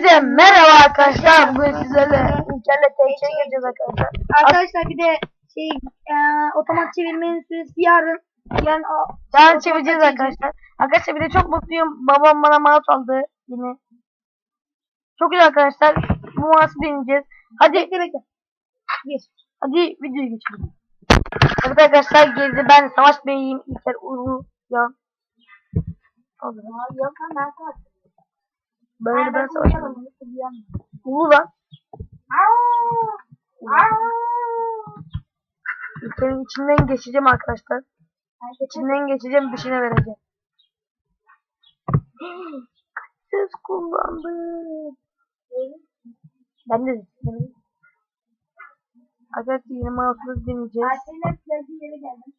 Hepinize merhaba arkadaşlar. Bugün sizlerle İlker'le TC gireceğiz arkadaşlar. Arkadaşlar bir de şey e, otomat çevirmenin süresi yarın. Yani o, Daha çevireceğiz arkadaşlar. Arkadaşlar bir de çok mutluyum. Babam bana mouse aldı yine. Çok güzel arkadaşlar. Bu mouse'u deneyeceğiz. Hadi bekle bekle. Gir. hadi videoya geçelim. Evet arkadaşlar geldi. Ben Savaş Bey'im. İlker Uru. Ya. Yok lan ben sana. Böyle ben Savaş Bey'im. Ulu lan. İlker'in içinden geçeceğim arkadaşlar. İçinden geçeceğim dışına vereceğim. Söz kullandım. Ben de. Arkadaşlar yeni mouse'u deneyeceğiz. Plajı yere geldim.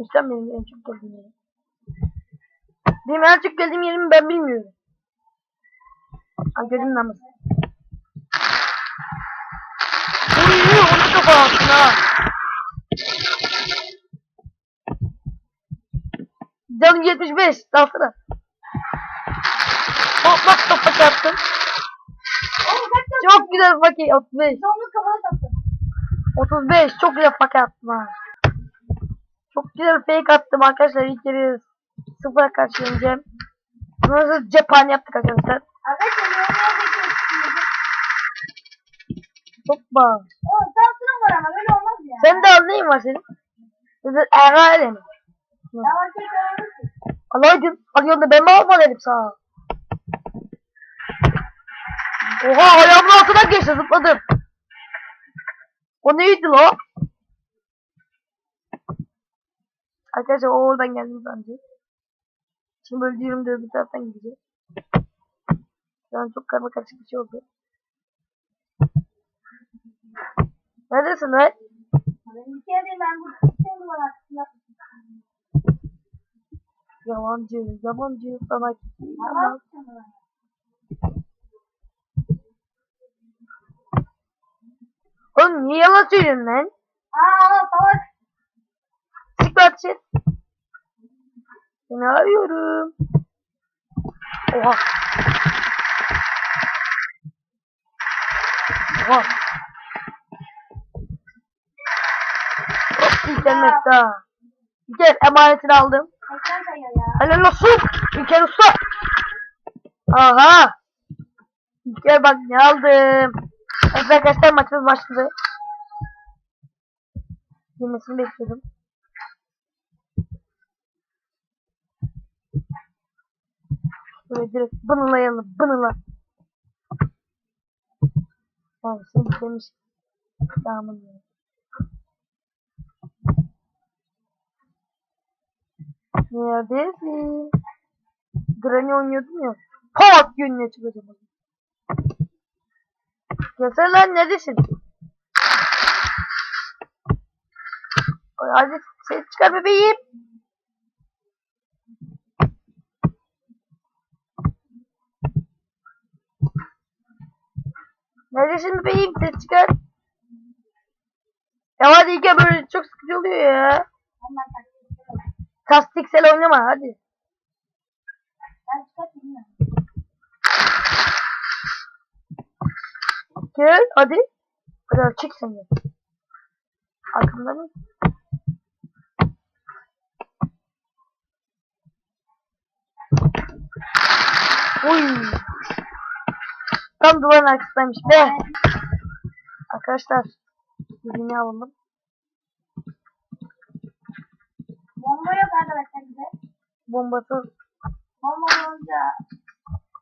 Üstten benim en çok geldiğim yerim. Benim en çok geldiğim yerimi ben bilmiyorum. Ha gözüm namaz. Uy onu çok attın ha. Canım 75. Daha sonra. Hop bak topa tane Çok güzel paket 35. Sonunu kafana taktım. 35 çok güzel paket attım ha. Güzel fake attım arkadaşlar ilk kere sıfıra karşı yeneceğim. Nasıl cephane yaptık arkadaşlar. Hoppa. Oğlum Samsun'un var ama böyle olmaz ya. Sen de al neyin var senin? Sizin Eray'la mi? Alaydın. Alıyorsun da ben mi almalıydım sana? Oha ayağımın altına geçti zıpladım. O neydi la? Arkadaşlar o oradan geldi bence. Şimdi böyle diyorum da öbür taraftan gideceğiz. Şu an çok karma karışık bir şey oldu. Neredesin lan? Ben bu numara aslında. Yalancı, yalancı sana Ama Oğlum niye yalan söylüyorsun lan? Aa salak. Şey. Seni arıyorum. Oha. Oha. Hop internet daha. Gel emanetini aldım. Helal olsun. İlker usta. Aha. İlker bak ne aldım. Evet arkadaşlar maçımız başladı. Girmesini bekliyordum. Böyle direkt bınılayalım. Bınıla. Yani şimdi demiş. Tamam. Neredesin? Granny oynuyordum ya. Pat yönüne çıkacağım. Gelsene lan neredesin? Hadi ses çıkar bebeğim. Neredesin bebeğim ses çıkar. Ya hadi İlker böyle çok sıkıcı oluyor ya. Tastiksel oynama hadi. Ya. Gel hadi. Hadi çek sen. Arkamda mı? Uy. Tam duvarın arkasındaymış be. Arkadaşlar. Birini alalım. Bomba yok arkadaşlar bize. Bombası. Bomba olunca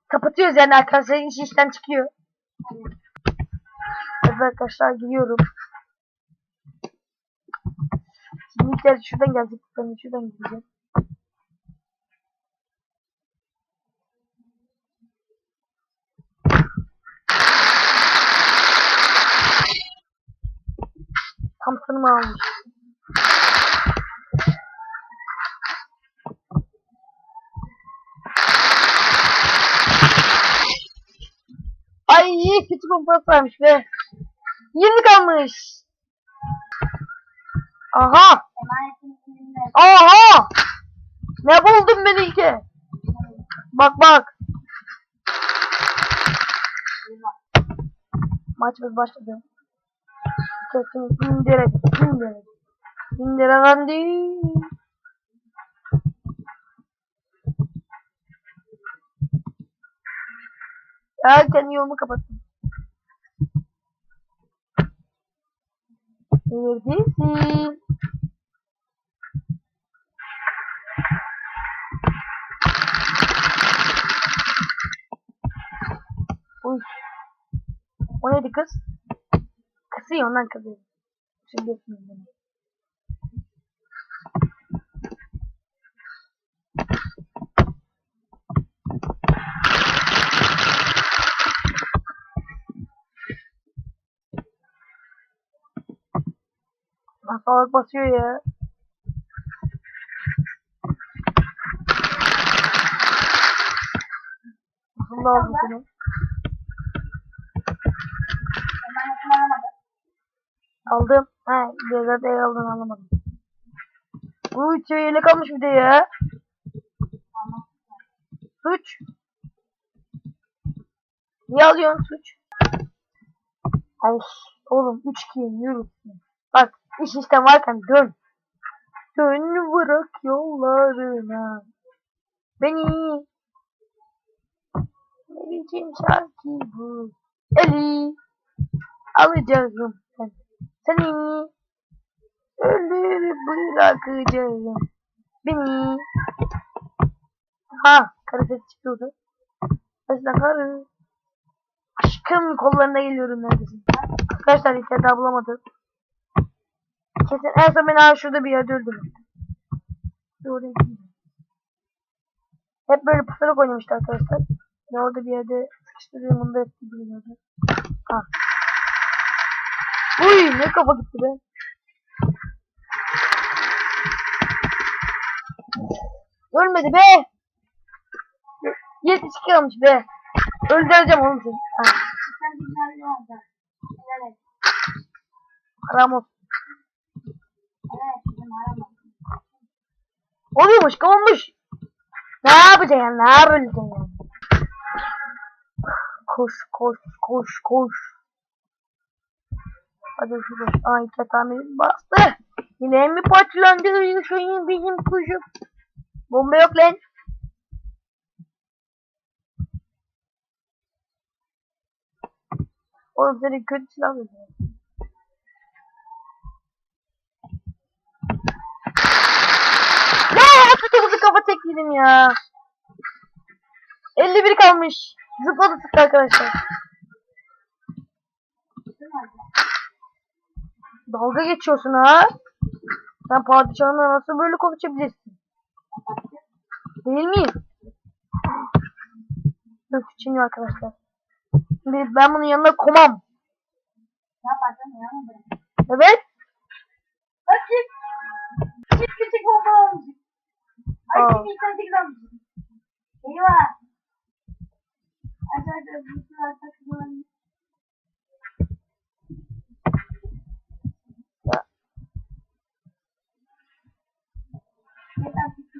Kapatıyoruz yani arkadaşlar. iş işten çıkıyor. Evet arkadaşlar gidiyorum. Şimdi şuradan gelecek. Ben şuradan gideceğim. Thompson'ımı almış. Ay kötü bomba varmış be. 20 kalmış. Aha. Aha. Ne buldun beni ilke? Bak bak. Maçımız başladı. Kesin indirek, indirek. İndiremendi. Ya kendi yolumu kapattım. Neredesin? Uy. O neydi kız? Kısıyor ondan kızıyor. Şimdi yapmayayım bunu. Salak basıyor ya. Nasıl seni? Ben nasıl alamadım. Aldım. He, el aldın alamadım. Bu üç yeni kalmış bir de ya. Suç. Niye alıyorsun suç? Ay oğlum 3 2 yürüsün. Bak iş işte varken dön. Dön bırak yollarına. Beni. Ne biçim şarkı bu? Eli. Alacağım sen. Seni. Ölür bırakacağım. Beni. Ha, karı ses çıkıyordu. Mesela karı. Aşkım kollarına geliyorum neredesin? Arkadaşlar ilk daha bulamadım. Kesin en son beni şurada bir yerde öldürmüştü. Oraya. Hep böyle pusarak oynamıştı arkadaşlar. Ne orada bir yerde sıkıştırdığım bunu da hep biliyordu. Ha. Uy ne kafa gitti be. Ölmedi be. 72 kalmış be. Öldüreceğim oğlum seni. Evet. haram olsun. Oluyormuş olmuş. Ne yapacaksın yani? Ne yapacaksın yani? Koş koş koş koş. Hadi şu koş. Ay ketamini bastı. Yine mi parçalandı şeyin bizim kuşum? Bomba yok lan. Oğlum senin kötü silah? Ya sıkı kafa çektim ya. 51 kalmış. Zıpladı sıktı arkadaşlar. Dalga geçiyorsun ha. Sen padişahına nasıl böyle konuşabilirsin? Değil miyim? Yok çiniyor arkadaşlar. Şimdi ben bunun yanına komam. Ne yapacaksın ya? Evet. Açık. Küçük küçük bomba olmuş. Ay sen tekrar olmuş. Eyvah. Aşağıda bir sürü arka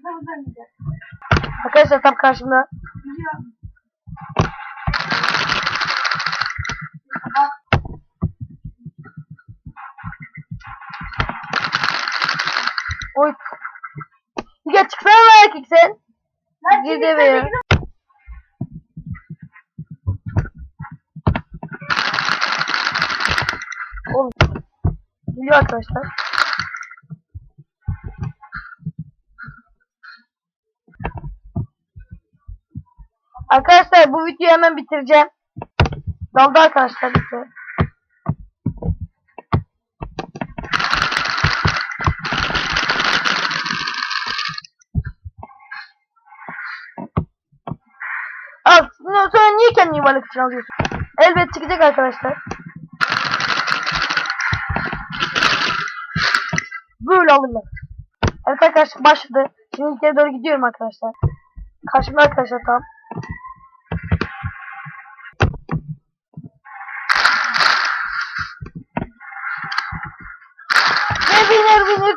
Ki kısa uzamayacak. Arkadaşlar tam karşımda. Biliyor. Bak. Oy. Ya çıksana lan erkek sen. Sen ya. tekrar- Oğlum. Geliyor arkadaşlar. Arkadaşlar bu videoyu hemen bitireceğim. Daldı arkadaşlar bize. Al, ne- sonra niye kendini yuvarlak için alıyorsun? Elbet çıkacak arkadaşlar. Böyle alırlar. Evet arkadaşlar başladı. Şimdi ilk yere doğru gidiyorum arkadaşlar. Karşımda arkadaşlar tam.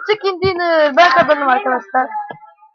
Chicken dinner. Ben kazandım arkadaşlar.